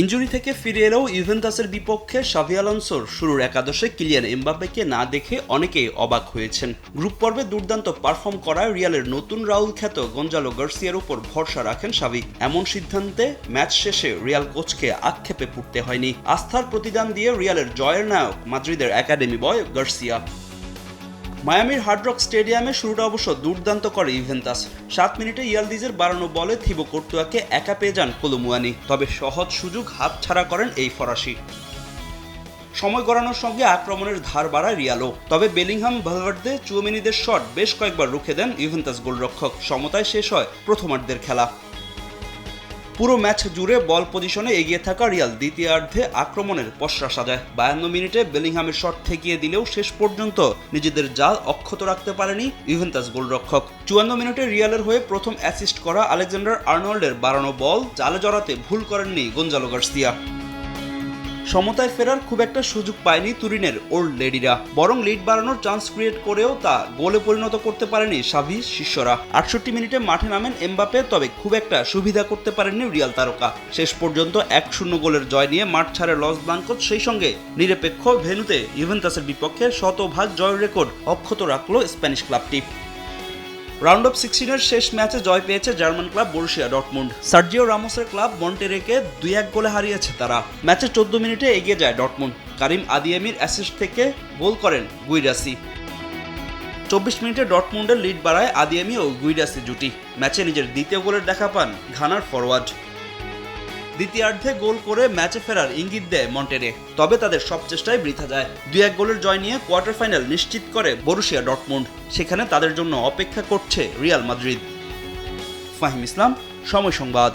Injury থেকে ফিরে এলেও ইভেন্টাসের বিপক্ষে সাভি শুরুর একাদশে কিলিয়ান এমবাপ্পেকে না দেখে অনেকেই অবাক হয়েছেন। গ্রুপ পর্বে দুর্দান্ত পারফর্ম করায় রিয়ালের নতুন রাউল খ্যাত গঞ্জালো গার্সিয়ার উপর ভরসা রাখেন সাভি। এমন সিদ্ধান্তে ম্যাচ শেষে রিয়াল কোচকে আক্ষেপে পড়তে হয়নি। আস্থার প্রতিদান দিয়ে রিয়ালের জয়ের নায়ক মাদ্রিদের একাডেমি বয় গার্সিয়া। মায়ামির হার্ডরক স্টেডিয়ামে শুরুটা অবশ্য দুর্দান্ত করে ইভেন্তাস সাত মিনিটে ইয়ালদিজের বাড়ানো বলে থিবো কোর্তুয়াকে একা পেয়ে যান কলুমুয়ানি, তবে সহজ সুযোগ হাতছাড়া করেন এই ফরাসি। সময় গড়ানোর সঙ্গে আক্রমণের ধার বাড়ায় রিয়ালো, তবে বেলিংহাম ভালভার্দে চুয়ামিনিদের শট বেশ কয়েকবার রুখে দেন ইভেন্তাস গোলরক্ষক। সমতায় শেষ হয় প্রথমার্ধের খেলা। পুরো ম্যাচ জুড়ে বল পজিশনে এগিয়ে থাকা রিয়াল দ্বিতীয়ার্ধে আক্রমণের পশ্রা সাজায়। বায়ান্ন মিনিটে বেলিংহামের শট ঠেকিয়ে দিলেও শেষ পর্যন্ত নিজেদের জাল অক্ষত রাখতে পারেনি ইভেন্টাস গোলরক্ষক। চুয়ান্ন মিনিটে রিয়ালের হয়ে প্রথম অ্যাসিস্ট করা আলেকজান্ডার আর্নল্ডের বাড়ানো বল জালে জড়াতে ভুল করেননি গঞ্জালো গার্সিয়া। সমতায় ফেরার খুব একটা সুযোগ পায়নি তুরিনের ওল্ড লেডিরা, বরং লিড বাড়ানোর চান্স ক্রিয়েট করেও তা গোলে পরিণত করতে পারেনি সাভি শিষ্যরা। আটষট্টি মিনিটে মাঠে নামেন এমবাপে তবে খুব একটা সুবিধা করতে পারেননি রিয়াল তারকা। শেষ পর্যন্ত এক শূন্য গোলের জয় নিয়ে মাঠ ছাড়ে লস ব্লাঙ্কত সেই সঙ্গে নিরপেক্ষ ভেনুতে ইভেন্টাসের বিপক্ষে শতভাগ জয়ের রেকর্ড অক্ষত রাখল স্প্যানিশ ক্লাবটি। রাউন্ড অফ সিক্সটিনের শেষ ম্যাচে জয় পেয়েছে German club Borussia Dortmund Sergio রামোসের club মন্টেরেকে দুই এক গোলে হারিয়েছে তারা। ম্যাচে চোদ্দ মিনিটে এগিয়ে যায় ডটমুন্ড কারিম আদিয়ামির অ্যাসিস্ট থেকে গোল করেন গুইরাসি চব্বিশ মিনিটে ডটমুন্ডের লিড বাড়ায় আদিয়ামি ও গুইরাসি জুটি। ম্যাচে নিজের দ্বিতীয় গোলের দেখা পান ঘানার ফরওয়ার্ড দ্বিতীয়ার্ধে গোল করে ম্যাচে ফেরার ইঙ্গিত দেয় মন্টেরে তবে তাদের সব চেষ্টায় বৃথা যায়। দুই এক গোলের জয় নিয়ে কোয়ার্টার ফাইনাল নিশ্চিত করে বরুশিয়া ডটমুন্ড সেখানে তাদের জন্য অপেক্ষা করছে রিয়াল মাদ্রিদ। ফাহিম ইসলাম, সময় সংবাদ।